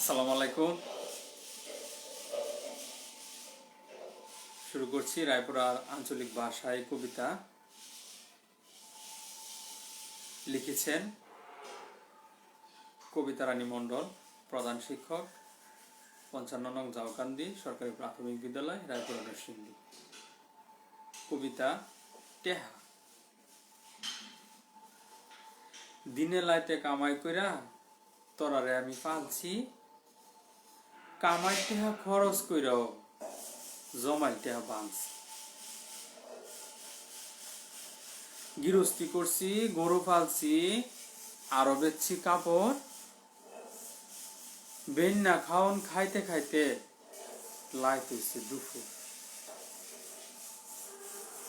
আসসালামু আলাইকুম। শুরু করছি রায়পুরার আঞ্চলিক ভাষায় কবিতা। লিখেছেন কবিতা রানী মণ্ডল, প্রধান শিক্ষক, পঞ্চান্ন নং জাওকান্দি, সরকারি প্রাথমিক বিদ্যালয়, রায়পুরা নরসিংদী। কবিতা, টেহা। দিনে লাইতে কামাই কইরা তোরারে আমি পালছি কামাই টেহা খরচ কইরাও জমাই টেহা বাঁধছি গৃহস্থী করছি, গরু পালছি আরও বেচছি কাপড়, বেন্না খাওন খাইতে খাইতে লাইট হইছে দুপুর।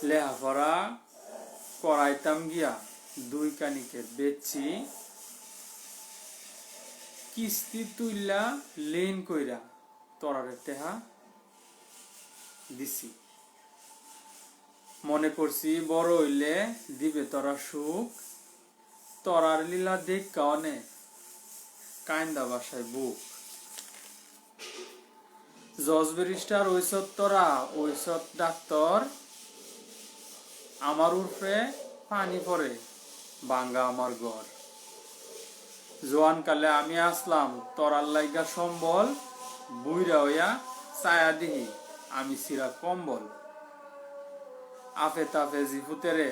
লেহাপড়া করাইতাম গিয়া দুই কানিকে বেচছি কিস্তি তুইলা লেন কইরা তরারে তেহা দিছি। মনে করছি বড় হইলে দিবে তরা সুখ, তরার লীলা দেখ কানে কাইন্দা বাসায় বুক। জজ ব্যারিস্টার ঐসব তরা ঐসব ডাক্তার, আমার উর্ফে পানি পড়ে, বাঙ্গা আমার ঘর। জোয়ান কালে আমি আসলাম তরার লাইগা সম্বল, বুইরা হইয়া ছায়া দিহি, আমি সিরা কম্বল। আফে তাফে জিফুতেরে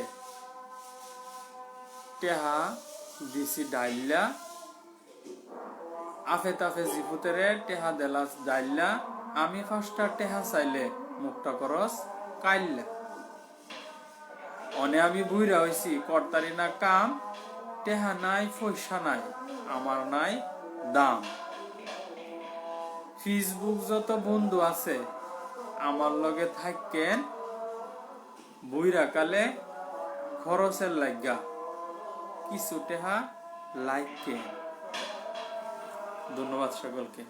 টেহা দিছি ডাইল্লা। আফে তাফে জিফুতেরে টেহা দেলাস ডাইল্লা। আমি ফার্স্টটা টেহা চাইলে মুখটা করস কাইল্লা। অনে আমি বুইরা হইছি, কর্তারি না কাম টেহা নাই, পয়সা নাই, আমার নাই দাম। ফেসবুক যত বন্ধু আছে, আমার লগে থাকেন বুইরা কালে খরচের লাগা কিছু টেহা লাইক ধন্যবাদ সকলকে।